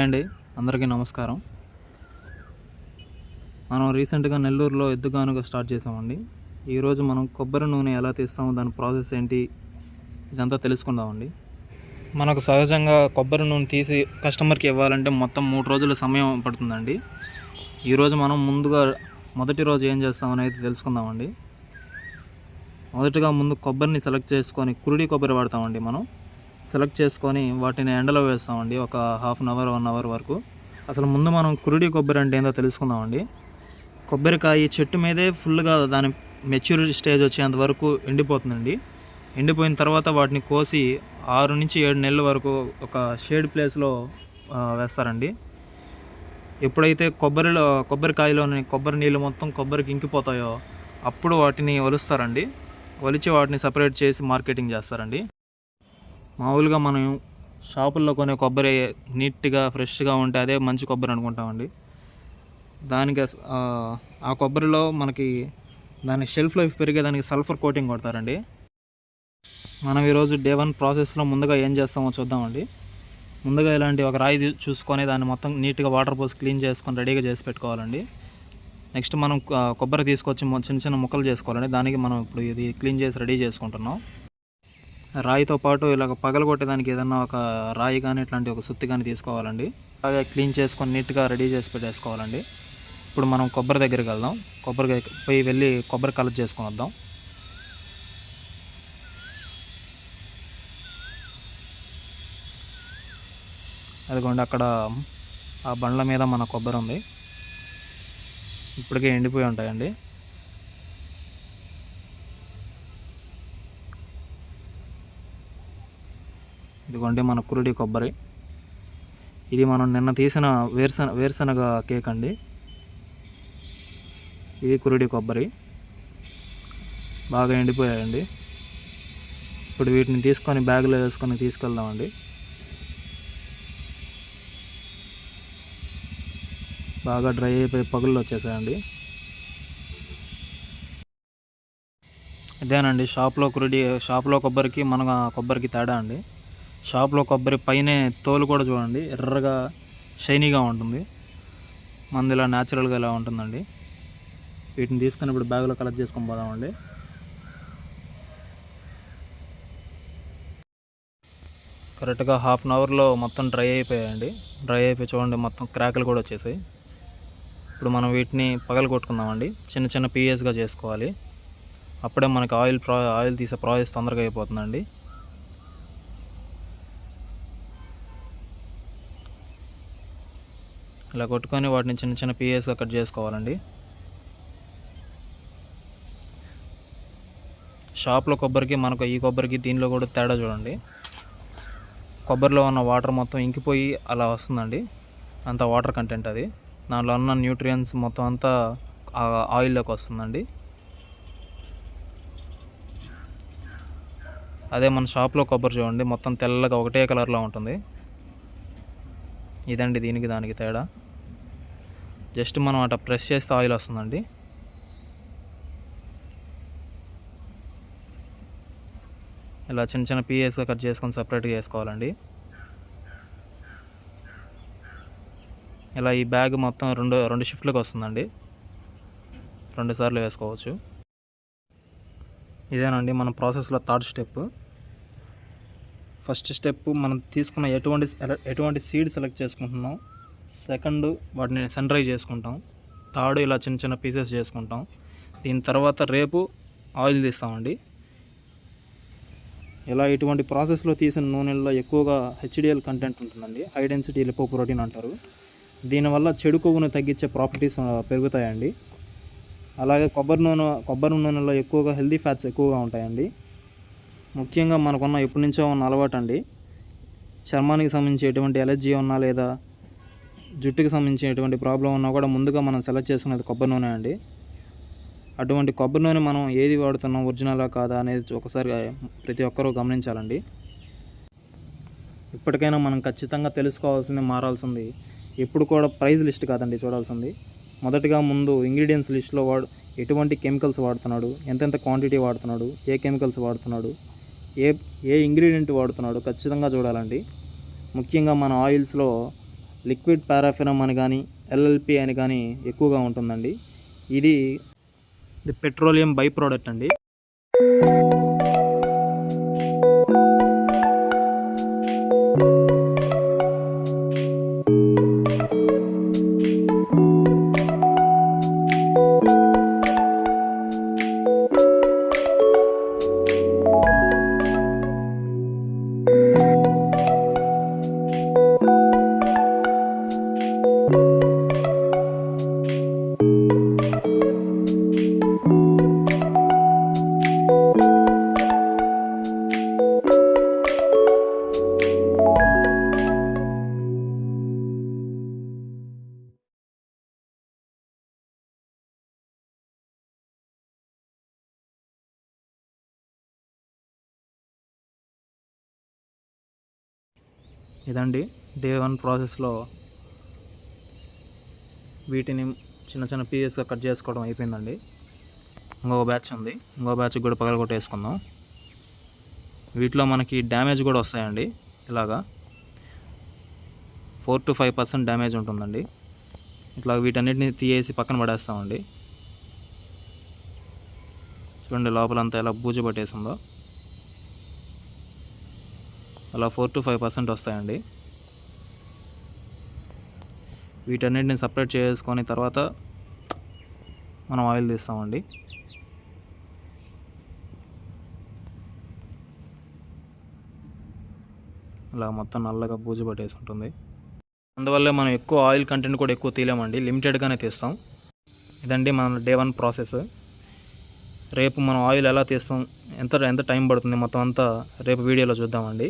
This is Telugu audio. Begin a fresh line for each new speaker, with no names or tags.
హాయ్ అండి. అందరికీ నమస్కారం. మనం రీసెంట్గా నెల్లూరులో ఎద్దుగానుగా స్టార్ట్ చేసామండి. ఈరోజు మనం కొబ్బరి నూనె ఎలా తీస్తామో దాని ప్రాసెస్ ఏంటి ఇదంతా తెలుసుకుందామండి. మనకు సహజంగా కొబ్బరి నూనె తీసి కస్టమర్కి ఇవ్వాలంటే మొత్తం మూడు రోజుల సమయం పడుతుందండి. ఈరోజు మనం ముందుగా మొదటి రోజు ఏం చేస్తామనేది తెలుసుకుందామండి. మొదటగా ముందు కొబ్బరిని సెలెక్ట్ చేసుకొని కురుడి కొబ్బరి వాడతామండి మనం. సెలెక్ట్ చేసుకొని వాటిని ఎండలో వేస్తామండి. ఒక half an hour one hour వరకు. అసలు ముందు మనం కురుడి కొబ్బరి అంటే ఏందో తెలుసుకుందామండి. కొబ్బరికాయ చెట్టు మీదే ఫుల్గా దాని మెచ్యూరిటీ స్టేజ్ వచ్చేంత వరకు ఎండిపోతుందండి. ఎండిపోయిన తర్వాత వాటిని కోసి ఆరు నుంచి ఏడు నెలల వరకు ఒక షేడ్ ప్లేస్లో వేస్తారండి. ఎప్పుడైతే కొబ్బరిలో కొబ్బరికాయలోని కొబ్బరి నీళ్ళు మొత్తం కొబ్బరికి ఇంకిపోతాయో అప్పుడు వాటిని ఒలుస్తారండి. ఒలిచి వాటిని సపరేట్ చేసి మార్కెటింగ్ చేస్తారండి. మామూలుగా మనం షాపుల్లో కొనే కొబ్బరి నీట్గా ఫ్రెష్గా ఉంటే అదే మంచి కొబ్బరి అనుకుంటామండి. దానికి ఆ, కొబ్బరిలో మనకి దాని షెల్ఫ్ లైఫ్ పెరిగేదానికి సల్ఫర్ కోటింగ్ కొడతారండి. మనం ఈరోజు డే వన్ ప్రాసెస్లో ముందుగా ఏం చేస్తామో చూద్దామండి. ముందుగా ఇలాంటి ఒక రాయి చూసుకొని దాన్ని మొత్తం నీట్గా వాటర్ పోసి క్లీన్ చేసుకొని రెడీగా చేసి పెట్టుకోవాలండి. నెక్స్ట్ మనం కొబ్బరి తీసుకొచ్చి చిన్న చిన్న ముక్కలు చేసుకోవాలండి. దానికి మనం ఇప్పుడు ఇది క్లీన్ చేసి రెడీ చేసుకుంటున్నాం. రాయితో పాటు ఇలాగ పగలగొట్టేదానికి ఏదన్నా ఒక రాయి కానీ ఇట్లాంటి ఒక సుత్తి కానీ తీసుకోవాలండి. అలాగే క్లీన్ చేసుకొని నీట్గా రెడీ చేసి పెట్టేసుకోవాలండి. ఇప్పుడు మనం కొబ్బరి దగ్గరికి వెళ్దాం. కొబ్బరి పోయి వెళ్ళి కొబ్బరి కలెక్ట్ చేసుకొని వద్దాం. అదిగోండి అక్కడ ఆ బండ్ల మీద మన కొబ్బరి ఉంది. ఇప్పటికే ఎండిపోయి ఉంటాయండి. ఇదిగోండి మన కురుడి కొబ్బరి. ఇది మనం నిన్న తీసిన వేరుశన వేరుశనగ కేక్ అండి. ఇది కురుడి కొబ్బరి. బాగా ఎండిపోయాయండి. ఇప్పుడు వీటిని తీసుకొని బ్యాగ్లో వేసుకొని తీసుకెళ్దామండి. బాగా డ్రై అయిపోయి పగుళ్ళు వచ్చేసాయండి. ఇదేనండి షాప్లో కురుడి షాప్లో కొబ్బరికి మన కొబ్బరికి తేడా అండి. షాప్లో కొబ్బరి పైనే తోలు కూడా చూడండి. ఎర్రగా షైనీగా ఉంటుంది. మంది ఇలా న్యాచురల్గా ఇలా ఉంటుందండి. వీటిని తీసుకుని ఇప్పుడు బ్యాగ్లో కలెక్ట్ చేసుకొని పోదామండి. కరెక్ట్గా హాఫ్ అన్ అవర్లో మొత్తం డ్రై అయిపోయాయండి. డ్రై అయిపోయి చూడండి మొత్తం క్రాకులు కూడా వచ్చేసాయి. ఇప్పుడు మనం వీటిని పగలు కొట్టుకుందామండి. చిన్న చిన్న పీఎస్గా చేసుకోవాలి. అప్పుడే మనకి ఆయిల్ ప్రా ఆయిల్ తీసే ప్రాసెస్ తొందరగా అయిపోతుందండి. ఇలా కొట్టుకొని వాటిని చిన్న చిన్న పీఎస్గా కట్ చేసుకోవాలండి. షాప్లో కొబ్బరికి మనకు ఈ కొబ్బరికి దీనిలో కూడా తేడా చూడండి. కొబ్బరిలో ఉన్న వాటర్ మొత్తం ఇంకిపోయి అలా వస్తుందండి. అంత వాటర్ కంటెంట్ అది. దాంట్లో ఉన్న న్యూట్రియన్స్ మొత్తం అంతా ఆయిల్లోకి వస్తుందండి. అదే మన షాప్లో కొబ్బరి చూడండి మొత్తం తెల్లగా ఒకటే కలర్లో ఉంటుంది. ఇదండి దీనికి దానికి తేడా. జస్ట్ మనం అట్లా ప్రెస్ చేస్తే ఆయిల్ వస్తుందండి. ఇలా చిన్న చిన్న పీఎస్గా కట్ చేసుకొని సపరేట్గా వేసుకోవాలండి. ఇలా ఈ బ్యాగ్ మొత్తం రెండు రెండు షిఫ్ట్లకు వస్తుందండి. రెండు సార్లు వేసుకోవచ్చు. ఇదేనండి మన ప్రాసెస్లో థర్డ్ స్టెప్. ఫస్ట్ స్టెప్ మనం తీసుకున్న ఎటువంటి ఎటువంటి సీడ్ సెలెక్ట్ చేసుకుంటున్నాం. సెకండ్ వాటిని సన్రైజ్ చేసుకుంటాం. థర్డ్ ఇలా చిన్న చిన్న పీసెస్ చేసుకుంటాం. దీని తర్వాత రేపు ఆయిల్ తీస్తామండి. ఇలా ఇటువంటి ప్రాసెస్లో తీసిన నూనెల్లో ఎక్కువగా హెచ్డిఎల్ కంటెంట్ ఉంటుందండి. హై డెన్సిటీ లిపో ప్రోటీన్ అంటారు దీనివల్ల చెడు కొవ్వును తగ్గించే ప్రాపర్టీస్ పెరుగుతాయండి. అలాగే కొబ్బరి నూనె కొబ్బరి నూనెలో ఎక్కువగా హెల్దీ ఫ్యాట్స్ ఎక్కువగా ఉంటాయండి. ముఖ్యంగా మనకున్న ఎప్పటి నుంచో ఉన్న అలవాటు అండి. చర్మానికి సంబంధించి ఎటువంటి ఎలర్జీ ఉన్నా లేదా జుట్టుకి సంబంధించి ఎటువంటి ప్రాబ్లం ఉన్నా కూడా ముందుగా మనం సెలెక్ట్ చేసుకునేది కొబ్బరి నూనె అండి. అటువంటి కొబ్బరి నూనె మనం ఏది వాడుతున్నాం ఒరిజినలా కాదా అనేది ఒకసారి ప్రతి ఒక్కరూ గమనించాలండి. ఇప్పటికైనా మనం ఖచ్చితంగా తెలుసుకోవాల్సింది మారాల్సింది ఎప్పుడు కూడా ప్రైజ్ లిస్ట్ కాదండి చూడాల్సింది. మొదటగా ముందు ఇంగ్రీడియంట్స్ లిస్ట్లో వాడు ఎటువంటి కెమికల్స్ వాడుతున్నాడు ఎంతెంత క్వాంటిటీ వాడుతున్నాడు ఏ కెమికల్స్ వాడుతున్నాడు ఏ ఏ ఇంగ్రీడియంట్ వాడుతున్నాడు ఖచ్చితంగా చూడాలండి. ముఖ్యంగా మన ఆయిల్స్లో లిక్విడ్ పారాఫినమ్ అని కానీ ఎల్ఎల్పి అని కానీ ఎక్కువగా ఉంటుందండి. ఇది ఇది పెట్రోలియం బై ప్రోడక్ట్ అండి. ఇదండి డే వన్ ప్రాసెస్లో వీటిని చిన్న చిన్న పీసెస్గా కట్ చేసుకోవడం అయిపోయిందండి. ఇంకొక బ్యాచ్ ఉంది. ఇంకో బ్యాచ్ కూడా పగలగొట్టేసుకుందాం. వీటిలో మనకి డ్యామేజ్ కూడా వస్తాయండి ఇలాగా. Four to five percent damage ఉంటుందండి. ఇట్లా వీటన్నిటిని తీయేసి పక్కన పడేస్తామండి. చూడండి లోపలంతా ఎలా బూజు పట్టేసిందో. అలా ఫోర్ టు ఫైవ్ పర్సెంట్ వస్తాయండి. వీటన్నిటిని సపరేట్ చేసుకొని తర్వాత మనం ఆయిల్ తీస్తామండి. అలా మొత్తం నల్లగా బూజు పట్టేసి ఉంటుంది. అందువల్ల మనం ఎక్కువ ఆయిల్ కంటెంట్ కూడా ఎక్కువ తీయలేమండి. లిమిటెడ్గానే తీస్తాం. ఇదండి మన డే వన్ ప్రాసెస్. రేపు మనం ఆయిల్ ఎలా తీస్తాం ఎంత ఎంత టైం పడుతుంది మొత్తం అంతా రేపు వీడియోలో చూద్దామండి.